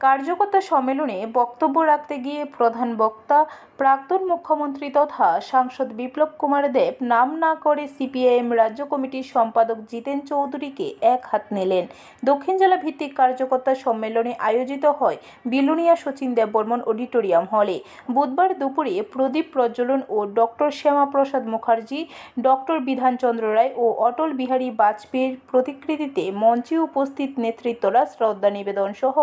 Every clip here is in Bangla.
কার্যকর্তা সম্মেলনে বক্তব্য রাখতে গিয়ে প্রধান বক্তা, প্রাক্তন মুখ্যমন্ত্রী তথা সাংসদ বিপ্লব কুমার দেব নাম না করে সিপিআইএম রাজ্য কমিটির সম্পাদক জিতেন চৌধুরীকে এক হাত নিলেন। দক্ষিণ জেলা ভিত্তিক কার্যকর্তা সম্মেলনে আয়োজিত হয় বিলুনিয়া সচিন দেববর্মন অডিটোরিয়াম হলে। বুধবার দুপুরে প্রদীপ প্রজ্বলন ও ডক্টর শ্যামাপ্রসাদ মুখার্জি, ডক্টর বিধানচন্দ্র রায় ও অটল বিহারী বাজপেয়ীর প্রতিকৃতিতে মঞ্চে উপস্থিত নেতৃত্বরা শ্রদ্ধা নিবেদন সহ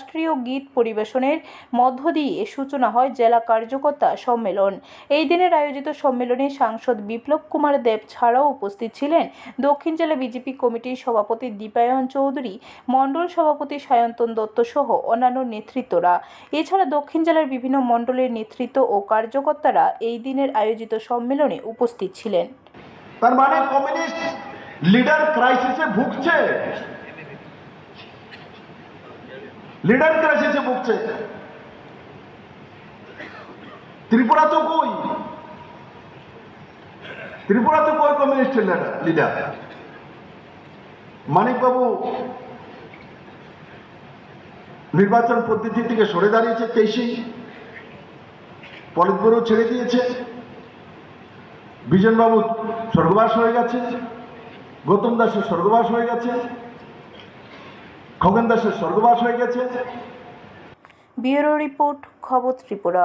রাষ্ট্রীয় গীত পরিবেশনের মধ্য দিয়ে সূচনা হয় জেলা কার্যকর্তা সম্মেলন। এই দিনের আয়োজিত সম্মেলনে সাংসদ বিপ্লব কুমার দেব ছাড়াও উপস্থিত ছিলেন দক্ষিণ জেলা বিজেপি কমিটির সভাপতি দীপায়ন চৌধুরী, মণ্ডল সভাপতি সায়ন্তন দত্ত সহ অন্যান্য নেতৃত্বরা। এছাড়া দক্ষিণ জেলার বিভিন্ন মণ্ডলের নেতৃত্ব ও কার্যকর্তারা এই দিনের আয়োজিত সম্মেলনে উপস্থিত ছিলেন। তার মানে কমিউনিস্ট লিডার ক্রাইসিসে ভুগছে। লিডার ক্রাইসিসে ভুগছে ত্রিপুরা তো কই? ত্রিপুরা তো কই কমিউনিস্ট লিডার মানিকবাবু, নির্বাচন পদ্ধতি থেকে সরে দাঁড়িয়েছে তেইশেই। পলিটব্যুরো ছেড়ে দিয়েছে। বিজনবাবু স্বর্গবাস হয়ে গেছে। গৌতম দাসের স্বর্গবাস হয়ে গেছে। খগেন দাসের স্বর্গবাস হয়ে গেছে। ব্যুরো রিপোর্ট খবর ত্রিপুরা।